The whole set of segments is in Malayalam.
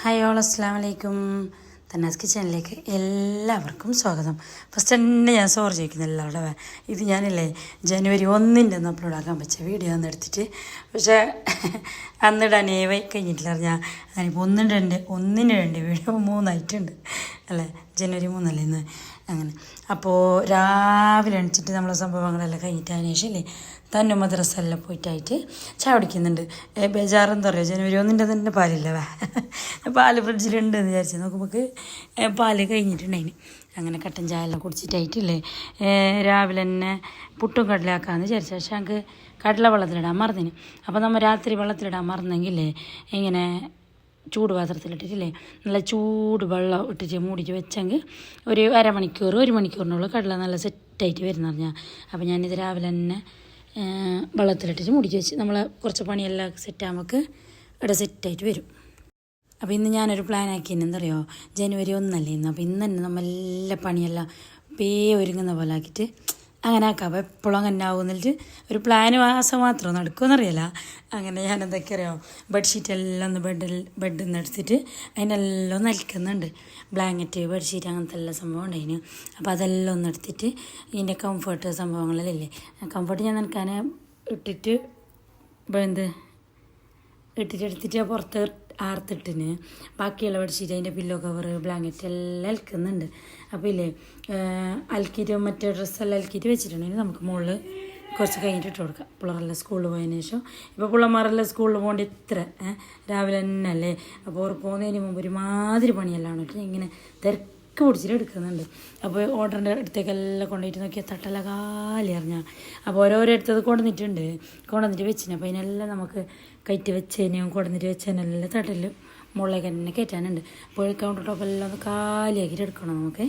ഹായ് ഓൾ അസ്സാം വലൈക്കും തന്നാസ് കിച്ചണിലേക്ക് എല്ലാവർക്കും സ്വാഗതം. ഫസ്റ്റ് തന്നെ ഞാൻ സോറി ചോദിക്കുന്നു എല്ലാവരുടെ ഇത് ഞാനില്ലേ ജനുവരി ഒന്നിന്റെ ഒന്ന് അപ്ലോഡ് ആക്കാൻ പറ്റിയ വീഡിയോ ഒന്ന് എടുത്തിട്ട്. പക്ഷേ അന്നിടാനേ കഴിഞ്ഞിട്ടില്ല ഞാൻ ഞാനിപ്പോൾ ഒന്നിന് രണ്ട് ഒന്നിന് രണ്ട് വീഡിയോ മൂന്നായിട്ടുണ്ട്. അല്ലേ? ജനുവരി മൂന്നല്ലേ ഇന്ന്? അങ്ങനെ. അപ്പോൾ രാവിലെ എണിച്ചിട്ട് നമ്മളെ സംഭവങ്ങളെല്ലാം കഴിഞ്ഞിട്ട് അതിന് ശേഷം ഇല്ലേ തന്നെ മദ്രസെല്ലാം പോയിട്ടായിട്ട് ചായ കുടിക്കുന്നുണ്ട്. ഏ, ബേജാറ് എന്താ പറയുക ജനുവരി ഒന്നിന്റെ തന്നെ പാലില്ല പാൽ ഫ്രിഡ്ജിലുണ്ട് എന്ന് വിചാരിച്ചു നോക്കുമ്പോൾ പാൽ കഴിഞ്ഞിട്ടുണ്ടായിന്. അങ്ങനെ കട്ടൻ ചായ എല്ലാം കുടിച്ചിട്ടായിട്ടില്ലേ. രാവിലെ തന്നെ പുട്ടും കടലാക്കാമെന്ന് വിചാരിച്ചു. പക്ഷെ ഞങ്ങൾക്ക് കടല വെള്ളത്തിലിടാൻ മറന്നിന്. അപ്പോൾ നമ്മൾ രാത്രി വെള്ളത്തിലിടാൻ മറന്നെങ്കിലേ ഇങ്ങനെ ചൂട് പാത്രത്തിലിട്ടിട്ടില്ലേ? നല്ല ചൂട് വെള്ളം ഇട്ടിട്ട് മൂടിച്ച് വെച്ചെങ്കിൽ ഒരു അരമണിക്കൂർ ഒരു മണിക്കൂറിനുള്ളിൽ കടല നല്ല സെറ്റായിട്ട് വരുന്ന പറഞ്ഞാൽ അപ്പോൾ ഞാനിത് രാവിലെ തന്നെ വെള്ളത്തിലിട്ടിട്ട് മൂടിച്ച് വെച്ച് നമ്മൾ കുറച്ച് പണിയെല്ലാം സെറ്റാകുമ്പോൾ ഇവിടെ സെറ്റായിട്ട് വരും. അപ്പോൾ ഇന്ന് ഞാനൊരു പ്ലാൻ ആക്കിയെന്ന് എന്തറിയോ ജനുവരി ഒന്നല്ലേ ഇന്ന്. അപ്പോൾ ഇന്ന് തന്നെ നമ്മൾ എല്ലാ പണിയെല്ലാം പേ ഒരുങ്ങുന്ന പോലെ ആക്കിയിട്ട് അങ്ങനെ ആക്കാം എപ്പോഴും അങ്ങനെ ആവുന്നിട്ട് ഒരു പ്ലാൻ മാസം മാത്രം നടക്കുമെന്നറിയില്ല അങ്ങനെ ഞാൻ എന്തൊക്കെ അറിയാം ബെഡ്ഷീറ്റ് എല്ലാം ഒന്ന് ബെഡിൽ ബെഡിൽ നിന്ന് എടുത്തിട്ട് അതിനെല്ലാം നൽകുന്നുണ്ട് ബ്ലാങ്കറ്റ് ബെഡ്ഷീറ്റ് അങ്ങനത്തെ എല്ലാ സംഭവം ഉണ്ടായിന്. അപ്പോൾ അതെല്ലാം ഒന്ന് എടുത്തിട്ട് ഇതിന്റെ കംഫർട്ട് സംഭവങ്ങളല്ലേ കംഫർട്ട് ഞാൻ നിൽക്കാൻ ഇട്ടിട്ട് എന്ത്? ഇട്ടിട്ട് എടുത്തിട്ട് പുറത്ത് ആർത്തിട്ടിന്. ബാക്കിയുള്ള ബെഡ്ഷീറ്റ് അതിന്റെ പില്ലോ കവർ ബ്ലാങ്കറ്റ് എല്ലാം അൽക്കുന്നുണ്ട് അപ്പോൾ ഇല്ലേ അൽക്കിരി മറ്റേ ഡ്രസ്സെല്ലാം അൽക്കിരി വെച്ചിട്ടുണ്ടെങ്കിൽ നമുക്ക് മുകളിൽ കുറച്ച് കഴിഞ്ഞിട്ട് ഇട്ട് കൊടുക്കാം. പിള്ളേരെല്ലാം സ്കൂളിൽ പോയതിന് ശേഷം. ഇപ്പോൾ പിള്ളേന്മാരെല്ലാം സ്കൂളിൽ പോകേണ്ട ഇത്ര രാവിലെ തന്നെ അല്ലേ? അപ്പോൾ പോകുന്നതിന് മുമ്പ് ഒരുമാതിരി പണിയെല്ലാം ഇങ്ങനെ തിരക്ക് പിടിച്ചിട്ട് എടുക്കുന്നുണ്ട്. അപ്പോൾ ഓർഡറിന്റെ അടുത്തേക്കെല്ലാം കൊണ്ടുപോയിട്ട് നോക്കിയാൽ തട്ടല കാലി അറിഞ്ഞാൽ അപ്പോൾ ഓരോരോ അടുത്തത് കൊണ്ടുവന്നിട്ടുണ്ട് കൊണ്ടുവന്നിട്ട് വെച്ചിന്. അപ്പോൾ അതിനെല്ലാം നമുക്ക് കയറ്റി വെച്ചതിനും കൊണ്ടുവന്നിട്ട് വെച്ചതിനെല്ലാം തട്ടൽ മുകളിലേക്ക് തന്നെ കയറ്റാനുണ്ട്. അപ്പോൾ കൗണ്ടർ ടോപ്പെല്ലാം ഒന്ന് കാലിയാക്കിയിട്ട് എടുക്കണം നമുക്ക്.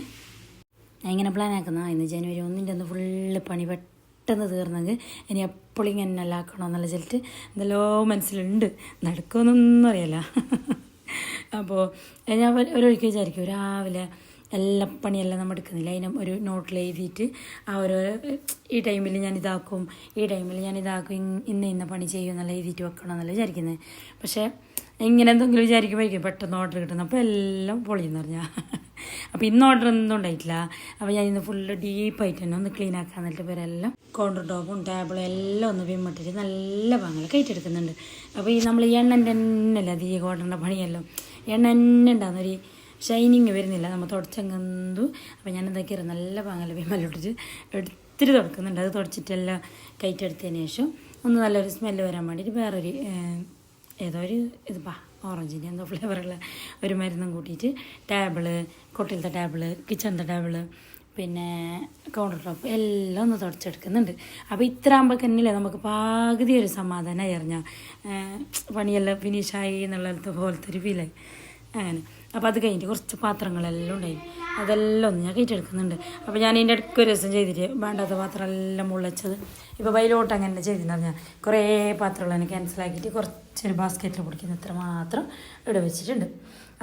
എങ്ങനെ പ്ലാൻ ആക്കുന്ന. ഇന്ന് ജനുവരി ഒന്നിന്റെ ഒന്ന് ഫുള്ള് പണി പെട്ടെന്ന് തീർന്നെങ്കിൽ ഇനി എപ്പോഴും ഇങ്ങനെ എല്ലാം ആക്കണം എന്നുള്ള ചിലട്ട് എന്തെല്ലോ മനസ്സിലുണ്ട്. നടക്കുമെന്നൊന്നും അറിയില്ല. അപ്പോൾ ഞാൻ ഒരൊരിക്കൽ വിചാരിക്കും. രാവിലെ എല്ലാ പണിയെല്ലാം നമ്മൾ എടുക്കുന്നില്ല. അതിനും ഒരു നോട്ടിൽ എഴുതിയിട്ട് ആ ഓരോ ഈ ടൈമിൽ ഞാൻ ഇതാക്കും ഈ ടൈമിൽ ഞാൻ ഇതാക്കും ഇന്ന ഇന്ന പണി ചെയ്യും എന്നുള്ള എഴുതിയിട്ട് വെക്കണം എന്നല്ല വിചാരിക്കുന്നത് പക്ഷേ ഇങ്ങനെ എന്തെങ്കിലും വിചാരിക്കുമ്പോഴേക്കും പെട്ടെന്ന് ഓർഡർ കിട്ടുന്നു. അപ്പോൾ എല്ലാം പൊളിയെന്ന് പറഞ്ഞാൽ അപ്പോൾ ഇന്ന് ഓർഡർ ഒന്നും ഉണ്ടായിട്ടില്ല. അപ്പോൾ ഞാൻ ഇന്ന് ഫുള്ള് ഡീപ്പായിട്ട് തന്നെ ഒന്ന് ക്ലീൻ ആക്കാൻ എന്നിട്ട് പേരെല്ലാം കൗണ്ടർ ടോപ്പും ടേബിളും എല്ലാം ഒന്ന് വിമ്മിട്ടിട്ട് നല്ല പാങ്ങല കയറ്റെടുക്കുന്നുണ്ട് അപ്പോൾ ഈ നമ്മൾ ഈ എണ്ണന്റെ തന്നെയല്ലേ അത് ഈ കോട്ടന്റെ പണിയല്ലോ? എണ്ണ തന്നെ ഉണ്ടാകുന്നൊരു ഷൈനിങ് വരുന്നില്ല. നമ്മൾ തുടച്ചങ്ങന്തു. അപ്പോൾ ഞാൻ എന്താക്കിയത് നല്ല പാങ്ങല വിമ്മലിട്ടിട്ട് എടുത്തിട്ട് തുടക്കുന്നുണ്ട്. അത് തുടച്ചിട്ടെല്ലാം കയറ്റെടുത്തതിന് ശേഷം ഒന്ന് നല്ലൊരു സ്മെല്ല് വരാൻ വേണ്ടിയിട്ട് വേറൊരു ഏതോ ഒരു ഇത് പാ ഓറഞ്ചിന്റെ എന്തോ ഫ്ലേവറുള്ള ഒരു മരുന്നും കൂട്ടിയിട്ട് ടേബിൾ കൊട്ടിലത്തെ ടേബിൾ കിച്ചണിന്റെ ടേബിൾ പിന്നെ കൗണ്ടർ ടോപ്പ് എല്ലാം ഒന്ന് തുടച്ചെടുക്കുന്നുണ്ട്. അപ്പോൾ ഇത്ര ആകുമ്പോൾ തന്നെയല്ലേ നമുക്ക് പകുതി ഒരു സമാധാനമായി അറിഞ്ഞാൽ പണിയെല്ലാം ഫിനിഷായി എന്നുള്ള പോലത്തെ ഒരു ഫീലായി അങ്ങനെ. അപ്പോൾ അത് കഴിഞ്ഞിട്ട് കുറച്ച് പാത്രങ്ങളെല്ലാം ഉണ്ടായി. അതെല്ലാം ഒന്ന് ഞാൻ കയറ്റെടുക്കുന്നുണ്ട് അപ്പോൾ ഞാൻ ഇതിന്റെ ഇടയ്ക്ക് ഒരു ദിവസം ചെയ്തിട്ട് വേണ്ടാത്ത പാത്രം എല്ലാം മുള്ളച്ചത് ഇപ്പോൾ ബൈലോട്ട് അങ്ങനെ ചെയ്തിട്ടുണ്ടെന്ന് ഞാൻ കുറേ പാത്രങ്ങൾ തന്നെ ക്യാൻസലാക്കിയിട്ട് കുറച്ചൊരു ബാസ്ക്കറ്റിൽ പിടിക്കുന്ന ഇത്ര മാത്രം ഇവിടെ വെച്ചിട്ടുണ്ട്.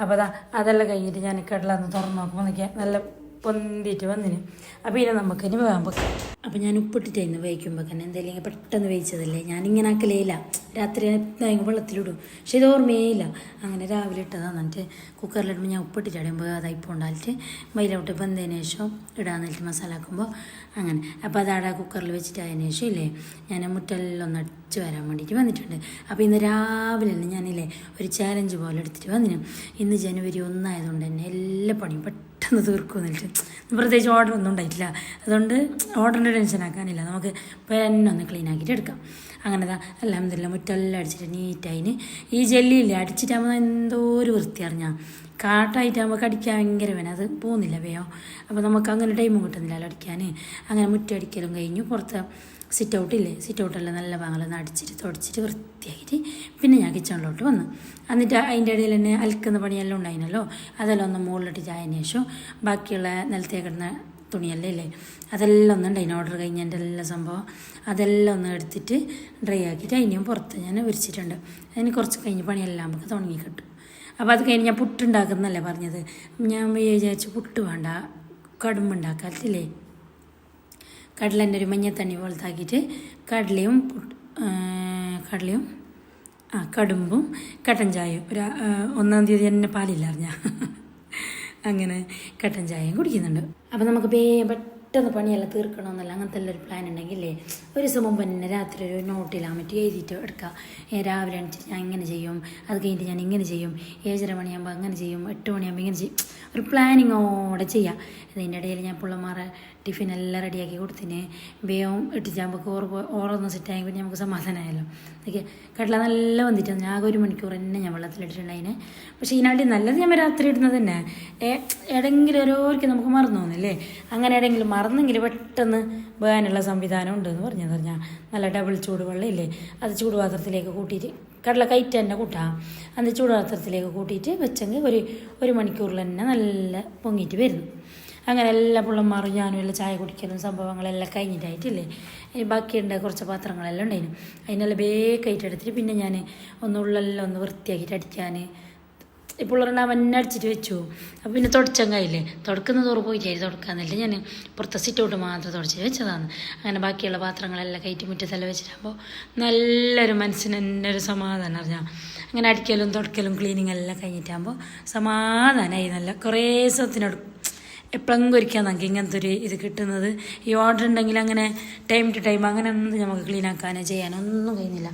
അപ്പോൾ അതാ അതെല്ലാം കഴിഞ്ഞിട്ട് ഞാൻ കടലൊന്ന് തുറന്ന് നോക്കുമ്പോൾ നോക്കിയാൽ നല്ല പൊന്തിയിട്ട് വന്നിന്. അപ്പോൾ ഇനി നമുക്ക് ഇനി വേകാൻ വെക്കാം അപ്പോൾ ഞാൻ ഉപ്പിട്ടിട്ടായിരുന്നു വേവിക്കുമ്പോൾ തന്നെ. എന്തെങ്കിലും പെട്ടെന്ന് വേവിച്ചതല്ലേ? ഞാനിങ്ങനെ ആക്കലേയില്ല രാത്രി ആയെങ്കിൽ വെള്ളത്തിലിടും. പക്ഷെ ഇത് ഓർമ്മയേയില്ല. അങ്ങനെ രാവിലെ ഇട്ടതാണ് എന്നിട്ട് കുക്കറിലിടുമ്പോൾ ഞാൻ ഉപ്പിട്ടിട്ട് അടയുമ്പോൾ അതായി പോണ്ടാലിട്ട് മയിലോട്ട് വെന്തതിന് ശേഷം ഇടാൻ നേരിട്ട് മസാല ആക്കുമ്പോൾ അങ്ങനെ. അപ്പോൾ അതാടെ കുക്കറിൽ വെച്ചിട്ട് അതിന് ശേഷം ഇല്ലേ ഞാൻ മുറ്റലിൽ ഒന്ന് അടിച്ച് വരാൻ വേണ്ടിയിട്ട് വന്നിട്ടുണ്ട്. അപ്പോൾ ഇന്ന് രാവിലെ തന്നെ ഞാനില്ലേ ഒരു ചാലഞ്ച് പോലെ എടുത്തിട്ട് വന്നിന്. ഇന്ന് ജനുവരി ഒന്നായതുകൊണ്ട് തന്നെ എല്ലാ പണിയും പെട്ടെന്ന് തീർക്കും എന്നിട്ട്. പ്രത്യേകിച്ച് ഓർഡർ ഒന്നും ഉണ്ടായിട്ടില്ല. അതുകൊണ്ട് ഓർഡറിന്റെ ടെൻഷൻ ആക്കാനില്ല. നമുക്ക് പെന്നെ ഒന്ന് ക്ലീൻ ആക്കിയിട്ട് എടുക്കാം. അങ്ങനെ എല്ലാം ഇതെല്ലാം മുറ്റെല്ലാം അടിച്ചിട്ട് നീറ്റായിന് ഈ ജെല്ലിയില്ല അടിച്ചിട്ടാകുമ്പോൾ എന്തോ ഒരു വൃത്തി അറിഞ്ഞാൽ കാട്ടായിട്ടാകുമ്പോൾ കടിക്കാൻ ഭയങ്കര വേണം അത് പോകുന്നില്ല വേയോ അപ്പോൾ നമുക്ക് അങ്ങനെ ടൈമും കിട്ടുന്നില്ലല്ലോ അടിക്കാൻ അങ്ങനെ മുറ്റടിക്കലും കഴിഞ്ഞു. പുറത്ത് സിറ്റ് ഔട്ടില്ലേ സിറ്റ് ഔട്ടെല്ലാം നല്ല ഭാഗങ്ങളൊന്ന് അടിച്ചിട്ട് തുടച്ചിട്ട് വൃത്തിയാക്കിയിട്ട് പിന്നെ ഞാൻ കിച്ചണിലോട്ട് വന്നു. എന്നിട്ട് അതിന്റെ ഇടയിൽ തന്നെ അലക്കുന്ന പണിയെല്ലാം ഉണ്ടായിരുന്നല്ലോ അതെല്ലാം ഒന്ന് മുകളിലിട്ട് ആയതിനു ശേഷം ബാക്കിയുള്ള നിലത്തേക്കിടുന്ന കിടന്ന തുണിയല്ലേ ഇല്ലേ അതെല്ലാം ഒന്നുണ്ട് അതിന് ഓർഡർ കഴിഞ്ഞതിന്റെ എല്ലാ സംഭവം അതെല്ലാം ഒന്ന് എടുത്തിട്ട് ഡ്രൈ ആക്കിയിട്ട് അതിനെയും പുറത്ത് ഞാൻ വിരിച്ചിട്ടുണ്ട്. അതിന് കുറച്ച് കഴിഞ്ഞ് പണിയെല്ലാം നമുക്ക് തുടങ്ങി കിട്ടും. അപ്പോൾ അത് കഴിഞ്ഞ് ഞാൻ പുട്ടുണ്ടാക്കുന്നല്ലേ പറഞ്ഞത്. ഞാൻ വിചാരിച്ചു പുട്ട് വേണ്ട കടുമ്പുണ്ടാക്കാത്തില്ലേ കടലേന്റെ ഒരു മഞ്ഞത്തണ്ണി പോലത്തെ ആക്കിയിട്ട് കടലയും കടലയും ആ കടുമ്പും കട്ടൻ ചായയും. ഒരു ഒന്നാം തീയതി തന്നെ പാലില്ല അറിഞ്ഞ. അങ്ങനെ കട്ടൻ ചായയും കുടിക്കുന്നുണ്ട്. അപ്പം നമുക്ക് പേ പെട്ടെന്ന് പണിയെല്ലാം തീർക്കണമെന്നല്ല അങ്ങനത്തെ ഒരു പ്ലാൻ ഉണ്ടെങ്കിലേ ഒരു ദിവസം മുമ്പ് തന്നെ രാത്രി ഒരു നോട്ടിലാൻ പറ്റി എഴുതിയിട്ട് എടുക്കുക രാവിലെ എണീച്ചിട്ട് ഞാൻ ഇങ്ങനെ ചെയ്യും അത് കഴിഞ്ഞിട്ട് ഞാൻ ഇങ്ങനെ ചെയ്യും ഏഴര മണിയാകുമ്പോൾ അങ്ങനെ ചെയ്യും എട്ട് മണിയാകുമ്പോൾ ഇങ്ങനെ ചെയ്യും. ഒരു പ്ലാനിങ്ങോടെ ചെയ്യാം. ഇതിന്റെ ഇടയിൽ ഞാൻ പിള്ളമാരെ ടിഫിൻ എല്ലാം റെഡിയാക്കി കൊടുത്തിന്. വേഗം ഇട്ടിട്ടാകുമ്പോൾ ഓറ് ഓർ ഓറൊന്ന് സെറ്റായി പിന്നെ നമുക്ക് സമാധാനമായല്ലോ ഓക്കെ കടല നല്ല വന്നിട്ട് ഞാൻ ഒരു മണിക്കൂർ തന്നെ ഞാൻ വെള്ളത്തിലിട്ടിട്ടുണ്ടായിന് പക്ഷേ ഇതിനാട്ടി നല്ലത് ഞാൻ രാത്രി ഇടുന്നത് തന്നെ. ഏ- ഓരോരിക്കും നമുക്ക് മറന്നു തോന്നില്ലേ അങ്ങനെ ഏടെങ്കിലും മറന്നെങ്കിൽ പെട്ടെന്ന് വേകാനുള്ള സംവിധാനം ഉണ്ടെന്ന് പറഞ്ഞു. പറഞ്ഞാൽ നല്ല ഡബിൾ ചൂടുവെള്ളം ഇല്ലേ അത് ചൂടുപാത്രത്തിലേക്ക് കൂട്ടിയിട്ട് കടല കയറ്റ് തന്നെ കൂട്ടാം. അത് ചൂടുപാത്രത്തിലേക്ക് കൂട്ടിയിട്ട് വെച്ചെങ്കിൽ ഒരു ഒരു മണിക്കൂറിൽ തന്നെ നല്ല പൊങ്ങിയിട്ട് വരുന്നു അങ്ങനെ എല്ലാ പിള്ളന്മാരും ഞാനും എല്ലാം ചായ കുടിക്കലും സംഭവങ്ങളെല്ലാം കഴിഞ്ഞിട്ടായിട്ടില്ലേ. ബാക്കിയുണ്ട് കുറച്ച് പാത്രങ്ങളെല്ലാം ഉണ്ടായിരുന്നു അതിനെല്ലാം ബേക്കായിട്ട് എടുത്തിട്ട് പിന്നെ ഞാൻ ഒന്നുള്ളെല്ലാം ഒന്ന് വൃത്തിയാക്കിയിട്ട് അടിക്കാൻ ഈ പിള്ളേരുണ്ടാകുമ്പോൾ എന്നെ അടിച്ചിട്ട് വെച്ചു. അപ്പോൾ പിന്നെ തുടച്ചങ്ങായില്ലേ തുടക്കുന്ന തോറ് പോയിട്ടായി തുടക്കാന്നില്ല ഞാൻ പുറത്തെ സിറ്റൗട്ട് മാത്രം തുടച്ച് വെച്ചതാണ്. അങ്ങനെ ബാക്കിയുള്ള പാത്രങ്ങളെല്ലാം കയറ്റി മുറ്റത്തെല്ലാം വെച്ചിട്ടാകുമ്പോൾ നല്ലൊരു മനസ്സിന് തന്നെ ഒരു സമാധാനം അറിഞ്ഞാൽ അങ്ങനെ അടിക്കലും തുടക്കലും ക്ലീനിങ്ങെല്ലാം കഴിഞ്ഞിട്ടാകുമ്പോൾ സമാധാനമായി നല്ല കുറേ ദിവസത്തിനോട് എപ്പോഴെങ്കിലും ഒരിക്കൽ നമുക്ക് ഇങ്ങനത്തെ ഒരു ഇത് കിട്ടുന്നത്? ഈ ഓർഡർ ഉണ്ടെങ്കിൽ അങ്ങനെ ടൈം ടു ടൈം അങ്ങനെ ഒന്നും നമുക്ക് ക്ലീൻ ആക്കാനോ ചെയ്യാനോ ഒന്നും കഴിയുന്നില്ല.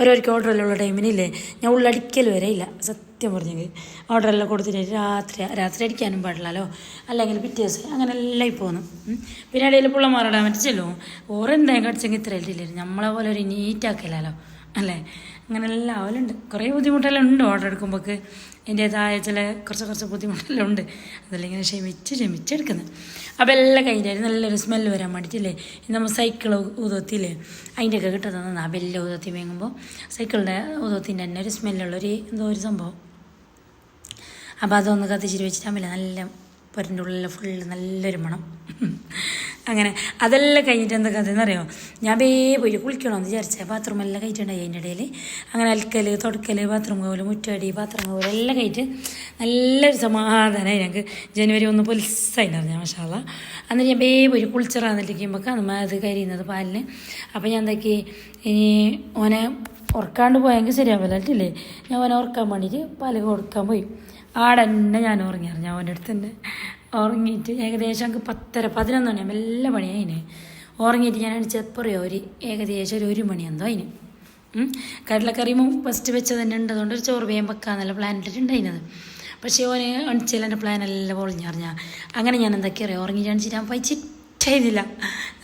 ഓരോരിക്കും ഉള്ള ടൈമിനില്ലേ ഞാൻ ഉള്ളടിക്കൽ വരെ ഇല്ല. സത്യം പറഞ്ഞെങ്കിൽ ഓർഡറെല്ലാം കൊടുത്തിട്ട് രാത്രി രാത്രി അടിക്കാനും പാടില്ലല്ലോ. അല്ലെങ്കിൽ പിറ്റേ ദിവസം അങ്ങനെ എല്ലാം പോകുന്നു. പിന്നെ. ഇടയിൽ പിള്ളമാറിടാൻ പറ്റിച്ചല്ലോ ചെല്ലും. ഓരെന്തായാലും കടിച്ചെങ്കിൽ ഇത്ര ഇല്ലായിരുന്നു നമ്മളെ പോലെ ഒരു നീറ്റാക്കില്ലല്ലോ അല്ലേ? അങ്ങനെ എല്ലാം ആവലുണ്ട് കുറേ ബുദ്ധിമുട്ടെല്ലാം ഉണ്ട് ഓർഡർ എടുക്കുമ്പോൾക്ക് എന്റേതായ ചില കുറച്ച് കുറച്ച് ബുദ്ധിമുട്ടെല്ലാം ഉണ്ട്. അതെല്ലാം ഇങ്ങനെ ക്ഷമിച്ച് ക്ഷമിച്ചെടുക്കുന്നത് അപ്പം അപ്പോൾ എല്ലാം കഴിഞ്ഞാൽ നല്ലൊരു സ്മെല്ല് വരാൻ വേണ്ടിയിട്ടില്ലേ? നമ്മൾ സൈക്കിൾ ഊതത്തില്ലേ അതിന്റെയൊക്കെ കിട്ടുന്നത് ആ വലിയ ഊതത്തി വേങ്ങുമ്പോൾ സൈക്കിളിന്റെ ഊതത്തിന്റെ തന്നെ ഒരു സ്മെല്ലുള്ളൊരു എന്തോ ഒരു സംഭവം. അപ്പോൾ അതൊന്ന് കത്തിച്ചിട്ട് വെച്ചിട്ടാകുമ്പോൾ നല്ല പുരന്റെ ഉള്ളിൽ ഫുള്ള് നല്ലൊരു മണം. അങ്ങനെ അതെല്ലാം കഴിഞ്ഞിട്ട് എന്താ കഥ എന്നറിയോ ഞാൻ വേ പോയി കുളിക്കണമെന്ന് വിചാരിച്ച. ബാത്റൂം എല്ലാം കഴിച്ചിട്ടുണ്ടായി അതിന്റെ ഇടയിൽ അങ്ങനെ അലക്കൽ തുടക്കൽ ബാത്റൂം കോൽ മുറ്റടി ബാത്റൂം കോൽ എല്ലാം കഴിച്ച് നല്ലൊരു സമാധാനമായി ഞങ്ങൾക്ക് ജനുവരി ഒന്ന് പൊലിസായി അറിഞ്ഞാൽ മഷാല അന്ന് ഞാൻ വേ പോയി കുളിച്ചിറാന്നിട്ടിരിക്കുമ്പോൾ നമ്മൾ അത് കരിയുന്നത് പാലിന്. അപ്പോൾ ഞാൻ എന്താക്കി? ഇനി ഓനെ ഉറക്കാണ്ട് പോയെങ്കിൽ ശരിയാവില്ല. ഞാൻ ഓനെ ഉറക്കാൻ വേണ്ടിയിട്ട് പാൽ കൊടുക്കാൻ പോയി. ആടെ തന്നെ ഞാൻ ഉറങ്ങിയായിരുന്നു ഞാൻ അവന്റെ അടുത്ത് തന്നെ ഉറങ്ങിയിട്ട് ഏകദേശം എനിക്ക് പത്തര പതിനൊന്ന് മണിയാകുമ്പോൾ എല്ലാ പണിയായി ഉറങ്ങിയിട്ട് ഞാൻ ചെപ്പറിയോ ഒരു ഏകദേശം ഒരു ഒരു മണി എന്തോ അതിന് കടലക്കറി ഫസ്റ്റ് വെച്ചത് തന്നെ ഉണ്ട്. അതുകൊണ്ട് ഒരു ചോറ് വേഗം വെക്കാന്നുള്ള പ്ലാൻ ഇട്ടിട്ടുണ്ടായിരുന്നത് പക്ഷേ ഓന് അണിച്ചാൽ എന്റെ പ്ലാൻ എല്ലാം പൊളിഞ്ഞറിഞ്ഞാൽ അങ്ങനെ ഞാൻ എന്തൊക്കെയാ അറിയാം? അണിച്ചിട്ട് ഞാൻ പൈച്ചിട്ട് ചെയ്തില്ല.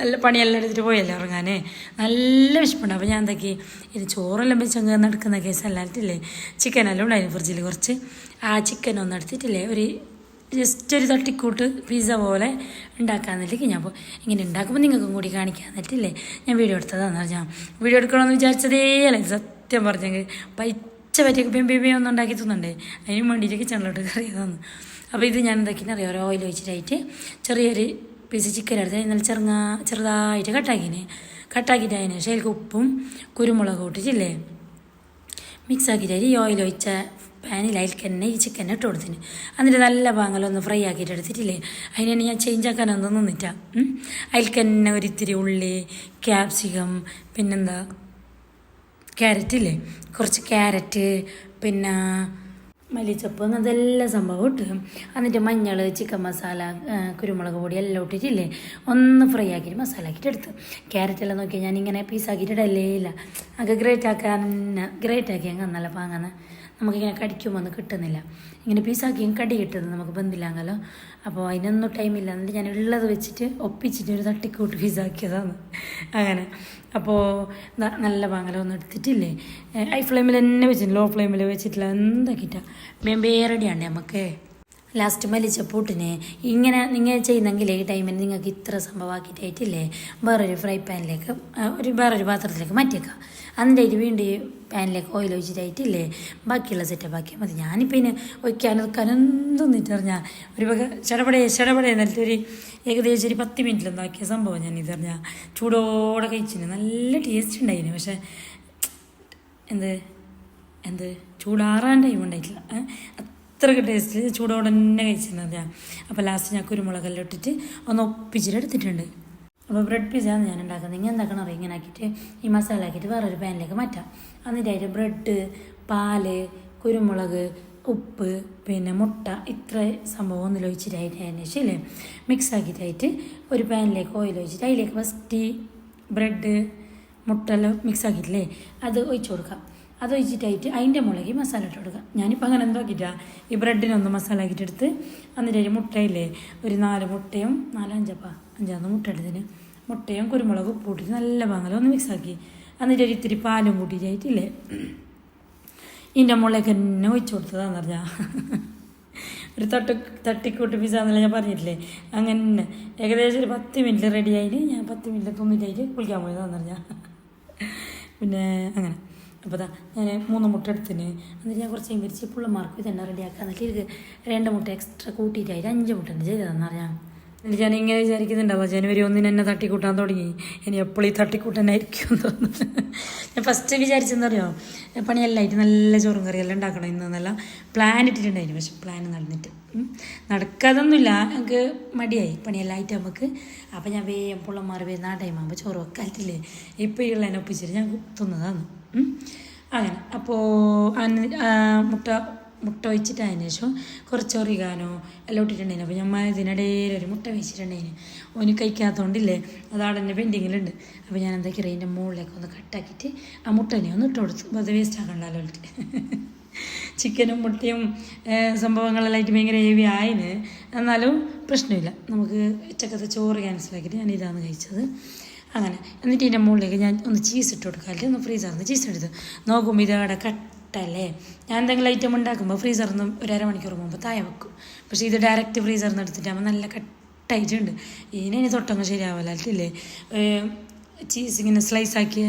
നല്ല പണിയെല്ലാം എടുത്തിട്ട് പോയല്ലോ ഉറങ്ങാനേ? നല്ല വിശപ്പുണ്ട്. അപ്പോൾ ഞാൻ എന്താക്കി? ഇത് ചോറെല്ലാം വെച്ച് അങ്ങ് നടക്കുന്ന കേസ് അല്ലാട്ടില്ലേ ചിക്കനെല്ലാം ഉണ്ടായിരുന്നു ഫ്രിഡ്ജിൽ കുറച്ച്. ആ ചിക്കൻ ഒന്ന് എടുത്തിട്ടില്ലേ? ഒരു ജസ്റ്റ് ഒരു തട്ടിക്കൂട്ട് പിസ്സ പോലെ ഉണ്ടാക്കാന്നില്ലെങ്കിൽ ഞാൻ അപ്പോൾ ഇങ്ങനെ ഉണ്ടാക്കുമ്പോൾ നിങ്ങൾക്കും കൂടി കാണിക്കാൻ എന്നിട്ടില്ലേ ഞാൻ വീഡിയോ എടുത്തതാന്ന് പറഞ്ഞാൽ വീഡിയോ എടുക്കണമെന്ന് വിചാരിച്ചതേ അല്ല. സത്യം പറഞ്ഞെങ്കിൽ പൈച്ച പറ്റിയൊക്കെ ബെം ബി ഒന്നും ഉണ്ടാക്കി തിന്നുണ്ടേ? അതിന് വേണ്ടിയിട്ട് കിച്ചണിലോട്ട് കറിയതാണ് അപ്പോൾ ഇത് ഞാൻ എന്താക്കി? അറിയാം? ഓയിൽ ഒഴിച്ചിട്ടായിട്ട് ചെറിയൊരു പീസ് ചിക്കൻ എടുത്ത് നല്ല ചെറുങ്ങ ചെറുതായിട്ട് കട്ടാക്കിന് കട്ടാക്കിയിട്ട് അതിന് ശേഷം ഉപ്പും കുരുമുളകും ഇട്ടിട്ടില്ലേ? മിക്സ് ആക്കിയിട്ട് ഈ ഓയിൽ ഒഴിച്ച പാനിൽ അതിൽ തന്നെ ഈ ചിക്കൻ ഇട്ട് കൊടുത്തിന്. എന്നിട്ട് നല്ല പാങ്ങലൊന്ന് ഫ്രൈ ആക്കിയിട്ട് എടുത്തിട്ടില്ലേ? അതിനെ ഞാൻ ചേഞ്ച് ആക്കാനൊന്നും നിന്നിട്ടാ. അതിൽ തന്നെ ഒരിത്തിരി ഉള്ളി ക്യാപ്സിക്കം പിന്നെന്താ? ക്യാരറ്റ് ഇല്ലേ? കുറച്ച് ക്യാരറ്റ് പിന്നെ മല്ലിച്ചപ്പ് എല്ലാ സംഭവം ഇട്ട് എന്നിട്ട് മഞ്ഞൾ ചിക്കൻ മസാല കുരുമുളക് പൊടി എല്ലാം ഇട്ടിട്ടില്ലേ? ഒന്ന് ഫ്രൈ ആക്കിയിട്ട് മസാല ആക്കിയിട്ട് എടുത്ത്. ക്യാരറ്റ് എല്ലാം നോക്കിയാൽ ഞാൻ ഇങ്ങനെ പീസാക്കിയിട്ട് ഇടല്ലേ ഇല്ല. അത് ഗ്രേറ്റ് ആക്കാൻ ഗ്രേറ്റ് ആക്കി അങ്ങ് നല്ല പാങ്ങാന്ന്. നമുക്കിങ്ങനെ കടിക്കുമ്പോൾ ഒന്നും കിട്ടുന്നില്ല. ഇങ്ങനെ പീസാക്കിയും കടി കിട്ടുന്നത് നമുക്ക് ബന്ധില്ലാങ്ങല്ലോ അപ്പോൾ അതിനൊന്നും ടൈമില്ല എന്നിട്ട് ഞാൻ ഉള്ളത് വെച്ചിട്ട് ഒപ്പിച്ചിട്ട് ഒരു തട്ടിക്കൂട്ട് പീസാക്കിയതാണ്. അങ്ങനെ. അപ്പോൾ നല്ല നല്ല പാങ്ങലൊന്നും എടുത്തിട്ടില്ലേ? ഹൈ ഫ്ലെയിമിൽ തന്നെ വെച്ചിട്ട് ലോ ഫ്ലെയിമിൽ വെച്ചിട്ടില്ല എന്താക്കിയിട്ടാണ് വേമ്പേ റെഡിയാണ് നമുക്ക് ലാസ്റ്റ് മലിച്ച പൂട്ടിന് ഇങ്ങനെ നിങ്ങൾ ചെയ്യുന്നെങ്കിൽ ഈ ടൈമിന് നിങ്ങൾക്ക് ഇത്ര സംഭവമാക്കിയിട്ടായിട്ടില്ലേ വേറൊരു ഫ്രൈ പാനിലേക്ക് ഒരു വേറൊരു പാത്രത്തിലേക്ക് മാറ്റിയേക്കാം. അതിന്റെ വീണ്ടും ഈ പാനിലേക്ക് ഓയിൽ ഒഴിച്ചിട്ടായിട്ടില്ലേ ബാക്കിയുള്ള സെറ്റപ്പ് ആക്കിയാൽ മതി. ഞാനിപ്പോൾ ഇതിന് ഒഴിക്കാനും ഒക്കാനൊന്നും എന്തൊന്നിട്ടറിഞ്ഞാൽ ഒരു വക ചടപടേ ചടപടേ എന്നിട്ട് ഒരു ഏകദേശം ഒരു പത്ത് മിനിറ്റിലൊന്നും ആക്കിയ സംഭവം ഞാൻ ഇതറിഞ്ഞാൽ ചൂടോടെ കഴിച്ചിന്. നല്ല ടേസ്റ്റ് ഉണ്ടായിന്. പക്ഷേ എന്ത്? എന്ത്? ചൂടാറാൻ ടൈം ഉണ്ടായിട്ടില്ല? അത്രയ്ക്ക് ടേസ്റ്റ് ചൂടോടെ തന്നെ കഴിച്ചിരുന്നത് ഞാൻ അപ്പോൾ ലാസ്റ്റ് ഞാൻ കുരുമുളകെല്ലാം ഇട്ടിട്ട് ഒന്ന് ഒപ്പിച്ചിട്ട് എടുത്തിട്ടുണ്ട്. അപ്പോൾ ബ്രെഡ് പിസ്സയാണ് ഞാൻ ഉണ്ടാക്കുന്നത്. ഇങ്ങനെ എന്താക്കണം അറിയാം? ഇങ്ങനെ ആക്കിയിട്ട് ഈ മസാല ആക്കിയിട്ട് വേറൊരു പാനിലേക്ക് മാറ്റാം. എന്നിട്ട് അതിൽ ബ്രെഡ് പാൽ കുരുമുളക് ഉപ്പ് പിന്നെ മുട്ട ഇത്ര സംഭവം ഒന്നിൽ ഒഴിച്ചിട്ടായിട്ട് അതിന് ശേഷം ഇല്ലേ? മിക്സ് ആക്കിയിട്ടായിട്ട് ഒരു പാനിലേക്ക് ഓയിൽ ഒഴിച്ചിട്ട് അതിലേക്ക് ഫസ്റ്റ് ബ്രെഡ് മുട്ട എല്ലാം മിക്സ് ആക്കിയിട്ടില്ലേ? അത് ഒഴിച്ചു കൊടുക്കാം. അത് വെച്ചിട്ടായിട്ട് അതിന്റെ മുളകി മസാല ഇട്ട് കൊടുക്കുക. ഞാനിപ്പോൾ അങ്ങനെ എന്തോ ആക്കിയിട്ടാണ് ഈ ബ്രെഡിനൊന്ന് മസാല ആക്കിയിട്ടെടുത്ത് എന്നിട്ട് ഒരു മുട്ടയില്ലേ ഒരു നാല് മുട്ടയും നാലഞ്ചപ്പാ അഞ്ചാന്ന് മുട്ട എടുത്തിന് മുട്ടയും കുരുമുളക് കൂട്ടിയിട്ട് നല്ല പാങ്ങല ഒന്ന് മിക്സാക്കി എന്നിട്ട് ഒരു ഇത്തിരി പാലും കൂട്ടിയിട്ടായിട്ടില്ലേ ഇതിന്റെ മുകളിലേക്ക് തന്നെ ഒഴിച്ചു കൊടുത്തതാന്ന് പറഞ്ഞാൽ ഒരു തട്ട് തട്ടിക്കൂട്ട് പിസാന്നല്ല ഞാൻ പറഞ്ഞിട്ടില്ലേ? അങ്ങനെ ഏകദേശം ഒരു പത്ത് മിനിറ്റ് റെഡി ആയിട്ട് ഞാൻ പത്ത് മിനിറ്റ് തൊന്നിട്ടായിട്ട് കുളിക്കാൻ പോയതാന്ന് പറഞ്ഞാൽ പിന്നെ അങ്ങനെ. അപ്പോൾ അതാ ഞാൻ മൂന്ന് മുട്ട എടുത്തിന്. എന്നിട്ട് ഞാൻ കുറച്ച് വിരിച്ച് പുള്ളമാർക്ക് തന്നെ റെഡിയാക്കുക എന്നിട്ട് ഇത് രണ്ട് മുട്ട എക്സ്ട്രാ കൂട്ടിയിട്ടായിട്ട് അഞ്ച് മുട്ട ഉണ്ട് ചെയ്തതെന്ന് അറിയാം. എന്നിട്ട് ഞാൻ ഇങ്ങനെ വിചാരിക്കുന്നുണ്ടാവുക ജനുവരി ഒന്നിന് എന്നെ തട്ടിക്കൂട്ടാൻ തുടങ്ങി. ഇനി എപ്പോഴും ഈ തട്ടിക്കൂട്ടനായിരിക്കും എന്ന് തോന്നുന്നു. ഞാൻ ഫസ്റ്റ് വിചാരിച്ചെന്നറിയോ പണിയെല്ലായിട്ട് നല്ല ചോറും എല്ലാം ഉണ്ടാക്കണം ഇന്നെന്നല്ല പ്ലാൻ ഇട്ടിട്ടുണ്ടായിരുന്നു. പക്ഷെ പ്ലാൻ നടന്നിട്ട്. നടക്കാതൊന്നുമില്ല. എനിക്ക് മടിയായി. പണിയെല്ലായിട്ട് നമുക്ക്. അപ്പം ഞാൻ വേഗം പുള്ളന്മാർ വരുന്ന ആ ടൈമാകുമ്പോൾ ചോറ് വെക്കാറ്റില്ലേ ഇപ്പോൾ ഈ ഉള്ളതിനെ ഒപ്പിച്ചിട്ട് ഞാൻ തിന്നതാണ്. അങ്ങനെ. അപ്പോൾ മുട്ട മുട്ട വെച്ചിട്ട് അതിന് ശേഷം കുറച്ച് ഒറിഗാനോ എല്ലാം ഇട്ടിട്ടുണ്ടായിരുന്നു. അപ്പോൾ ഞാൻ ഇതിനിടയിൽ ഒരു മുട്ട വെച്ചിട്ടുണ്ടായിരുന്നു. ഓന് കഴിക്കാത്തതുകൊണ്ടില്ലേ അത് അവിടെ തന്നെ പെൻഡിങ്ങിലുണ്ട് അപ്പോൾ ഞാൻ എന്താ കയറി അതിന്റെ മുകളിലേക്ക് ഒന്ന് കട്ടാക്കിയിട്ട് ആ മുട്ടനെ ഒന്ന് ഇട്ട് കൊടുത്തു. അത് വേസ്റ്റ് ആക്കണ്ടല്ലോ ചിക്കനും മുട്ടയും സംഭവങ്ങളെല്ലാം ഭയങ്കര ഹെവി ആയിന്. എന്നാലും പ്രശ്നമില്ല. നമുക്ക് ഉച്ചക്കത്തെ ചോറ് ക്യാൻസലാക്കിയിട്ട് ഞാൻ ഇതാണ് കഴിച്ചത്. അങ്ങനെ. എന്നിട്ട് ഇതിന്റെ മുകളിലേക്ക് ഞാൻ ഒന്ന് ചീസ് ഇട്ട് കൊടുക്കാറില്ല ഒന്ന് ഫ്രീസറിൽ നിന്ന് ചീസ് എടുത്ത്. നോക്കുമ്പോൾ ഇതവിടെ കട്ടല്ലേ? ഞാൻ എന്തെങ്കിലും ഐറ്റം ഉണ്ടാക്കുമ്പോൾ ഫ്രീസറിൽ നിന്ന് ഒരു അരമണിക്കൂർ മുമ്പ് താഴെ വെക്കും. പക്ഷേ ഇത് ഡയറക്റ്റ് ഫ്രീസറിൽ നിന്ന് എടുത്തിട്ടാകുമ്പോൾ നല്ല കട്ടായിട്ടുണ്ട്. ഇനി തൊട്ടങ്ങ് അല്ലേ? ചീസ് ഇങ്ങനെ സ്ലൈസ് ആക്കിയ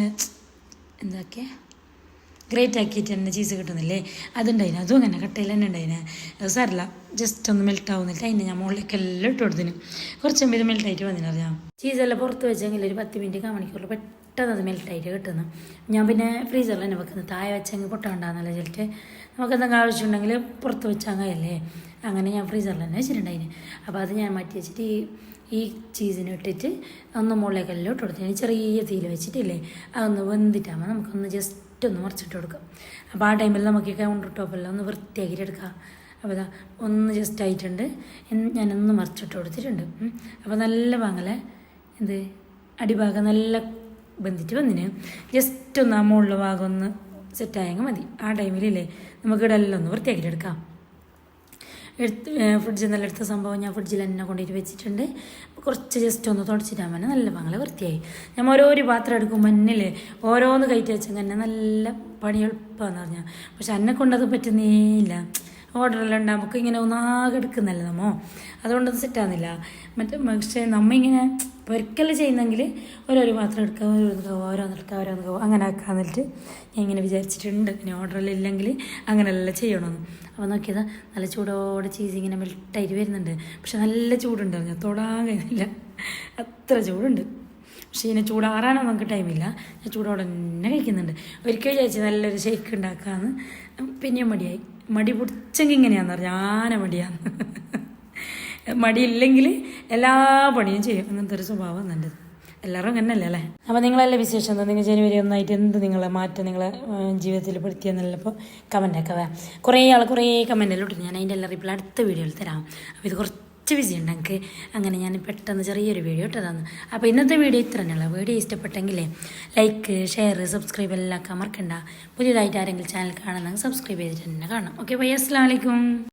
എന്താക്കിയ ഗ്രേറ്റ് ആക്കിയിട്ട് തന്നെ ചീസ് കിട്ടുന്നില്ലേ? അതുണ്ടായിന്. അതും അങ്ങനെ കട്ടയിൽ തന്നെ ഉണ്ടായിന്. അത് ജസ്റ്റ് ഒന്ന് മെൽറ്റ് ആവുന്നില്ല. അതിന് ഞാൻ മുകളിലേക്ക് എല്ലാം ഇട്ട് കൊടുത്തിന്. കുറച്ച് മുമ്പ് ഇത് ആയിട്ട് വന്നിനറിയാം ചീസെല്ലാം പുറത്ത് വെച്ചെങ്കിൽ ഒരു പത്ത് മിനിറ്റ് കാ മണിക്കൂറിൽ പെട്ടെന്ന് അത് മെൽറ്റ് ആയിട്ട് കിട്ടുന്നു. ഞാൻ പിന്നെ ഫ്രീസറിൽ തന്നെ വെക്കുന്നത് താഴെ വെച്ചെങ്കിൽ പൊട്ടാണ്ടാന്നല്ല ചിലട്ട് നമുക്ക് എന്തെങ്കിലും ആവശ്യമുണ്ടെങ്കിൽ പുറത്ത് വെച്ചാൽ കഴിയല്ലേ അങ്ങനെ ഞാൻ ഫ്രീസറിൽ തന്നെ വെച്ചിട്ടുണ്ടായിന്. അപ്പോൾ അത് ഞാൻ മാറ്റി വെച്ചിട്ട് ഈ ഈ ചീസിന് ഇട്ടിട്ട് ഒന്ന് മുകളിലേക്കെല്ലാം ഇട്ട് കൊടുത്തു ചെറിയ തീയിൽ വെച്ചിട്ടില്ലേ? അതൊന്ന് വെന്തിട്ടാകുമ്പോൾ നമുക്കൊന്ന് ജസ്റ്റ് ഒന്ന് മറിച്ചിട്ട് കൊടുക്കുക. അപ്പോൾ ആ ടൈമിൽ നമുക്ക് കൗണ്ടർ ടോപ്പെല്ലാം ഒന്ന് വൃത്തിയാക്കിയിട്ട് എടുക്കുക. അപ്പോൾ ഇതാ ഒന്ന് ജസ്റ്റ് ആയിട്ടുണ്ട്. ഞാനൊന്ന് മറിച്ചിട്ട് കൊടുത്തിട്ടുണ്ട്. അപ്പോൾ നല്ല പാങ്ങലെ എന്ത്? അടിഭാഗം നല്ല ബന്ധിച്ച് വന്നിന്. ജസ്റ്റ് ഒന്ന് ആ മുകളിലെ ഭാഗം ഒന്ന് സെറ്റായെങ്കിൽ മതി. ആ ടൈമിലല്ലേ നമുക്ക് ഇവിടെ എല്ലാം ഒന്ന് വൃത്തിയാക്കിയിട്ട് എടുക്കാം. എടുത്ത് ഫ്രിഡ്ജിൽ നിന്നെല്ലാം എടുത്ത സംഭവം ഞാൻ ഫ്രിഡ്ജിൽ തന്നെ കൊണ്ടുപോയിട്ട് വെച്ചിട്ടുണ്ട്. കുറച്ച് ജസ്റ്റ് ഒന്ന് തുടച്ചിട്ടാൽ മതി നല്ല പങ്ങളെ വൃത്തിയായി. ഞാൻ ഓരോരു പാത്രം എടുക്കുമ്പോൾ എന്നിൽ ഓരോന്ന് കയറ്റി വെച്ചെങ്കിൽ തന്നെ നല്ല പണി എളുപ്പമാണെന്ന് പറഞ്ഞാൽ പക്ഷെ എന്നെ കൊണ്ടത് പറ്റുന്നേയില്ല ഓർഡറെല്ലാം ഉണ്ടാകുമ്പോൾ ഇങ്ങനെ ഒന്നാകെ എടുക്കുന്നല്ലേ നമ്മോ? അതുകൊണ്ടൊന്നും സെറ്റാകുന്നില്ല മറ്റേ പക്ഷേ നമ്മ ഇങ്ങനെ പൊരിക്കൽ ചെയ്യുന്നെങ്കിൽ ഓരോരു മാത്രം എടുക്കുക ഓരോന്ന് ഓരോന്ന് എടുക്കുക ഓരോന്ന് പോവുക അങ്ങനെ ആക്കാൻ എന്നിട്ട് ഞാൻ ഇങ്ങനെ വിചാരിച്ചിട്ടുണ്ട്. ഇനി ഓർഡറെല്ലാം ഇല്ലെങ്കിൽ അങ്ങനെയെല്ലാം ചെയ്യണമെന്ന്. അപ്പോൾ നോക്കിയത് നല്ല ചൂടോടെ ചീസ് ഇങ്ങനെ മെൽട്ടായിട്ട് വരുന്നുണ്ട്. പക്ഷെ നല്ല ചൂടുണ്ട്. ഞാൻ തൊടാൻ കഴിയുന്നില്ല. അത്ര ചൂടുണ്ട്. പക്ഷേ ഇതിനെ ചൂടാറാനോ നമുക്ക് ടൈമില്ല ഞാൻ ചൂടോടെ തന്നെ കഴിക്കുന്നുണ്ട്. ഒരിക്കൽ വിചാരിച്ചു നല്ലൊരു ഷേക്ക് ഉണ്ടാക്കാമെന്ന് പിന്നെയും മടിയായി. മടി പിടിച്ചെങ്കിൽ ഇങ്ങനെയാന്ന് പറഞ്ഞു. ആന മടിയാന്ന് മടിയില്ലെങ്കിൽ എല്ലാ പണിയും ചെയ്യും. അങ്ങനത്തെ ഒരു സ്വഭാവം നല്ലത് എല്ലാവരും അങ്ങനെ അല്ലേ? അപ്പോൾ നിങ്ങളല്ലേ വിശേഷം? എന്താ നിങ്ങൾ ജനുവരി ഒന്നായിട്ട് എന്ത് നിങ്ങളെ മാറ്റം നിങ്ങളെ ജീവിതത്തിൽ പെടുത്തിയെന്നല്ല ഇപ്പോൾ കമന്റൊക്കെ കുറേ ആൾ കുറേ കമന്റെല്ലാം ഇട്ടു. ഞാൻ അതിന്റെ എല്ലാം റിപ്ലൈ അടുത്ത വീഡിയോയിൽ തരാം. അപ്പോൾ ഇത് കുറച്ച് ബിസി ഉണ്ട് എനിക്ക് അങ്ങനെ ഞാൻ പെട്ടെന്ന് ചെറിയൊരു വീഡിയോ ഇട്ടതാണ്. അപ്പോൾ ഇന്നത്തെ വീഡിയോ ഇത്ര തന്നെയുള്ള വീഡിയോ ഇഷ്ടപ്പെട്ടെങ്കിൽ ലൈക്ക് ഷെയർ സബ്സ്ക്രൈബ് എല്ലാം മറക്കണ്ട. പുതിയതായിട്ട് ആരെങ്കിലും ചാനൽ കാണുന്നെങ്കിൽ സബ്സ്ക്രൈബ് ചെയ്തിട്ട് തന്നെ കാണാം ഓക്കെ ബൈ അസ്സാം വലൈക്കും